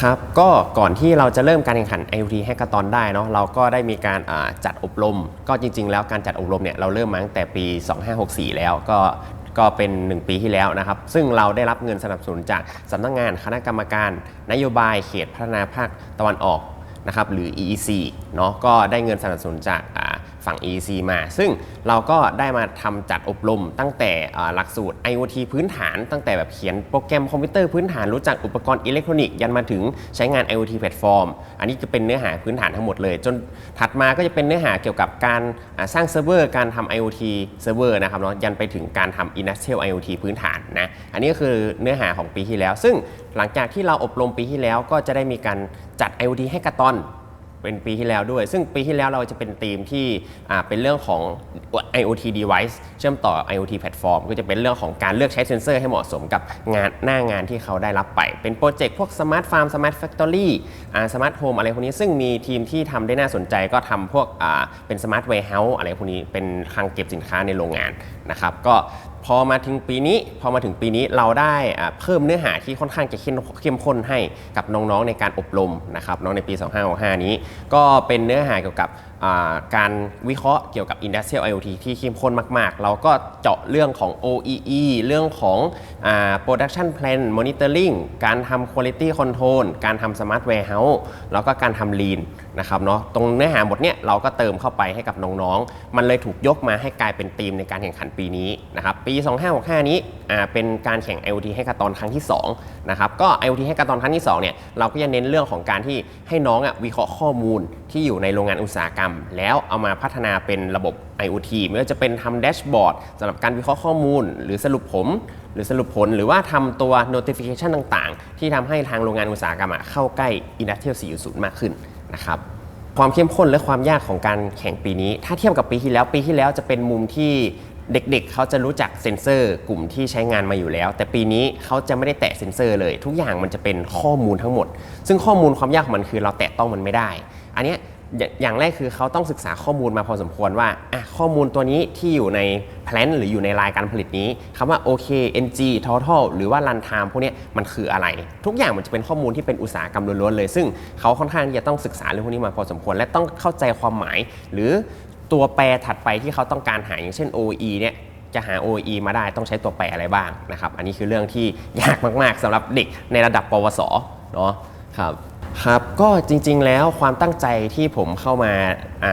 ครับก็ก่อนที่เราจะเริ่มการแข่งขัน IoT Hackathon ได้เนาะเราก็ได้มีการาจัดอบรม ก็จริง ๆ แล้วการจัดอบรมเนี่ยเราเริ่มมาตั้งแต่ปี 2564 แล้วก็ก็เป็น 1 ปีที่แล้วนะครับ ซึ่งเราได้รับเงินสนับสนุนจากสำนักงานคณะกรรมการ นโยบายเขตพัฒนาภาคตะวันออกนะครับหรือ EEC เนาะก็ได้เงินสนับสนุนจากา ฝั่ง EEC มา ซึ่งเราก็ได้มาทำจัดอบรมตั้งแต่หลักสูตร IoT พื้นฐาน ตั้งแต่แบบเขียนโปรแกรมคอมพิวเตอร์พื้นฐานรู้จักอุปกรณ์อิเล็กทรอนิกส์ยันมาถึงใช้งาน IoT แพลตฟอร์ม อันนี้จะเป็นเนื้อหาพื้นฐานทั้งหมดเลย จนถัดมาก็จะเป็นเนื้อหาเกี่ยวกับการสร้างเซิร์ฟเวอร์การทำ IoT เซิร์ฟเวอร์นะครับเนาะยันไปถึงการทำ Industrial IoT พื้นฐานนะอันนี้ก็คือเนื้อหาของปีที่แล้ว ซึ่งหลังจากที่เราอบรมปีที่แล้วก็จะได้มีการจัด IoT ให้กระตอน เป็นปีที่แล้วด้วย ซึ่งปีที่แล้วเราจะเป็นธีมที่อ่าเป็นเรื่องของ IoT device เชื่อมต่อ IoT platform ก็จะเป็นเรื่องของการเลือกใช้เซ็นเซอร์ให้เหมาะสมกับงานหน้างานที่เขาได้รับไป เป็นโปรเจกต์พวก Smart Farm Smart Factory อ่า Smart Home อะไรพวกนี้ ซึ่งมีทีมที่ทำได้น่าสนใจก็ทำพวกอ่าเป็น Smart Warehouse อะไรพวกนี้เป็นคลังเก็บสินค้าในโรงงานนะครับก็ พอมาถึงปีนี้ พอมาถึงปีนี้เราได้เพิ่มเนื้อหาที่ค่อนข้างจะเข้มข้นให้กับน้องๆในการอบรมนะครับน้องในปี 2565 นี้ ก็เป็นเนื้อหาเกี่ยวกับ การวิเคราะห์เกี่ยวกับ Industrial IoT ที่เข้มข้นมาก ๆ เราก็เจาะเรื่องของ OEE เรื่องของอ Production Plan Monitoring การทำ Quality Control การทำ Smart Warehouse แล้วก็การทำ Lean นะครับเนาะตรงเนื้อหาหมดเนี้ยเราก็เติมเข้าไปให้กับน้อง ๆ มันเลยถูกยกมาให้กลายเป็นธีมในการแข่งขันปีนี้นะครับปี 2565 นี้ เป็นการแข่ง IoT ให้กระตอนครั้งที่2นะครับก็ IoT ให้กระตอนครั้งที่2เนี่ยเราก็จะเน้นเรื่องของการที่ให้น้องอะวิเคราะห์ข้อมูลที่อยู่ในโรงงานอุตสาหกรรม แล้วเอามาพัฒนาเป็นระบบ IoT ไม่ว่าจะเป็นทำแดชบอร์ดสำหรับการวิเคราะห์ข้อมูล หรือสรุปผมหรือสรุปผลหรือว่าทำตัว notification ต่างๆ ที่ทำให้ทางโรงงานอุตสาหกรรมเข้าใกล้ Industrial 4.0 มากขึ้นนะครับความเข้มข้นและความยากของการแข่งปีนี้ ถ้าเทียบกับปีที่แล้วปีที่แล้วจะเป็นมุมที่ เด็กๆ เขาจะรู้จักเซ็นเซอร์กลุ่มที่ใช้งานมาอยู่แล้ว แต่ปีนี้เขาจะไม่ได้แตะเซ็นเซอร์เลย ทุกอย่างมันจะเป็นข้อมูลทั้งหมด ซึ่งข้อมูลความยากของมันคือเราแตะต้องมันไม่ได้ อันเนี้ยอย่างแรกคือเขาต้องศึกษาข้อมูลมาพอสมควรว่าอะข้อมูลตัวนี้ที่อยู่ในแพลนหรืออยู่ในรายการผลิตนี้คำว่า OK NG Total หรือว่า Runtime พวกนี้มันคืออะไร ทุกอย่างมันจะเป็นข้อมูลที่เป็นอุตสาหกรรมล้วนๆเลย ซึ่งเขาค่อนข้างจะต้องศึกษาเรื่องพวกนี้มาพอสมควร และต้องเข้าใจความหมาย หรือ ตัวแปรถัดไปที่เขาต้องการหาอย่างเช่น OE เนี่ยจะหา OE มาได้ต้องใช้ตัวแปรอะไรบ้างนะครับ อันนี้คือเรื่องที่ยากมากๆสำหรับเด็กในระดับปวสเนาะครับครับก็จริงๆแล้วความตั้งใจที่ผมเข้ามา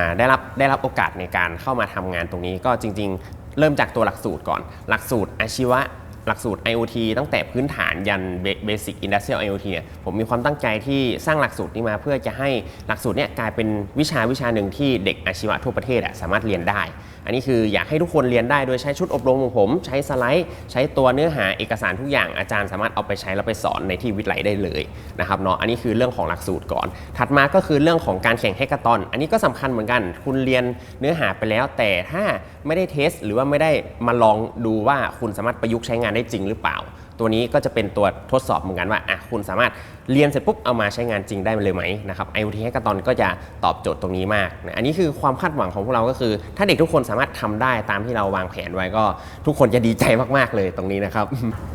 าได้รับได้รับโอกาสในการเข้ามาทำงานตรงนี้ ก็จริง ๆ เริ่มจากตัวหลักสูตรก่อน หลักสูตรอาชีวะ หลักสูตร IoT ตั้งแต่พื้นฐานยัน Basic Industrial IoT เนี่ยผมมีความตั้งใจที่สร้างหลักสูตรนี้มา เพื่อจะให้หลักสูตรเนี่ยกลายเป็นวิชาวิชาหนึ่งที่เด็กอาชีวะทั่วประเทศอะสามารถเรียนได้ อันนี้คืออยากให้ทุกคนเรียนได้โดยใช้ชุดอบรมของผม ใช้สไลด์ ใช้ตัวเนื้อหาเอกสารทุกอย่างอาจารย์สามารถเอาไปใช้แล้วไปสอนในที่วิทยาลัยได้เลยนะครับเนาะอันนี้คือเรื่องของหลักสูตรก่อน ถัดมาก็คือเรื่องของการแข่งแฮกเกอร์ตอน อันนี้ก็สำคัญเหมือนกัน คุณเรียนเนื้อหาไปแล้ว แต่ถ้าไม่ได้เทสหรือว่าไม่ได้มาลองดูว่าคุณสามารถประยุกต์ใช้งานได้ได้จริงหรือเปล่า ตัวนี้ก็จะเป็นตัวทดสอบเหมือนกันว่าอะคุณสามารถเรียนเสร็จปุ๊บเอามาใช้งานจริงได้เลยไหมนะครับ IoT ให้กระตอนก็จะตอบโจทย์ตรงนี้มากนะอันนี้คือความคาดหวังของพวกเราก็คือ ถ้าเด็กทุกคนสามารถทำได้ตามที่เราวางแผนไว้ก็ ทุกคนจะดีใจมากๆเลยตรงนี้นะครับ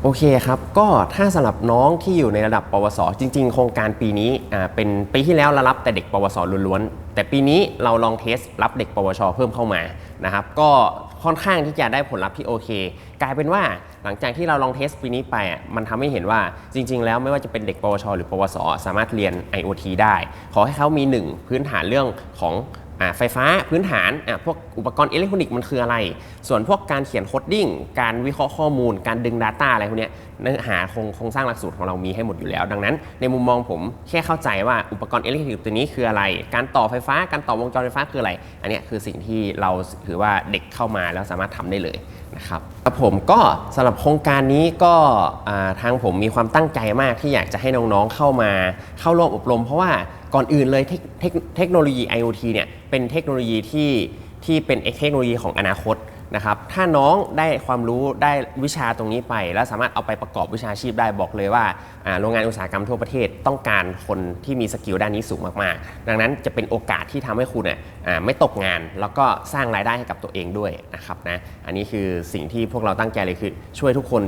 โอเคครับ ก็ถ้าสำหรับน้องที่อยู่ในระดับปวส จริง ๆ โครงการปีนี้อ่าเป็นปีที่แล้วเรารับแต่เด็กปวสล้วน แต่ปีนี้เราลองเทสรับเด็กปวช เพิ่มเข้ามานะครับก็ค่อนข้างที่จะได้ผลลัพธ์ที่โอเค กลายเป็นว่าหลังจากที่เราลองเทสปีนี้ไปอะมันทำให้เห็นว่าจริง ๆ แล้วไม่ว่าจะเป็นเด็กปวช หรือปวส สามารถเรียน IoT ได้ ขอให้เขามี 1 พื้นฐานเรื่องของ ไฟฟ้าพื้นฐานพวกอุปกรณ์อิเล็กทรอนิกส์มันคืออะไร ส่วนพวกการเขียนโคดดิ้งการวิเคราะห์ข้อมูล การดึง Data อะไรพวกนี้เนื้อหาโครงโครงสร้างหลักสูตรของเรามีให้หมดอยู่แล้ว ดังนั้น ในมุมมองผมแค่เข้าใจว่าอุปกรณ์อิเล็กทรอนิกส์ตัวนี้คืออะไร การต่อไฟฟ้าการต่อวงจรไฟฟ้าคืออะไร อันนี้คือสิ่งที่เราถือว่าเด็กเข้ามาแล้วสามารถทำได้เลยนะครับครับผมก็สำหรับโครงการนี้ก็ทางผมมีความตั้งใจมากที่อยากจะให้น้องๆเข้ามาเข้าร่วมอบรม เพราะว่า ก่อนอื่นเลยเทคเทเทคโนโลยี IoT เนี่ยเป็นเทคโนโลยีที่ที่เป็นเทคโนโลยีของอนาคตนะครับถ้าน้องได้ความรู้ได้วิชาตรงนี้ไป แล้วสามารถเอาไปประกอบวิชาชีพได้บอกเลยว่าโรงงานอุตสาหกรรมทั่วประเทศต้องการคนที่มีสกิลด้านนี้สูงมากๆ ดังนั้นจะเป็นโอกาสที่ทำให้คุณเนี่ยไม่ตกงาน แล้วก็สร้างรายได้ให้กับตัวเองด้วยนะครับนะอันนี้คือสิ่งที่พวกเราตั้งใจเลยคือช่วยทุกคน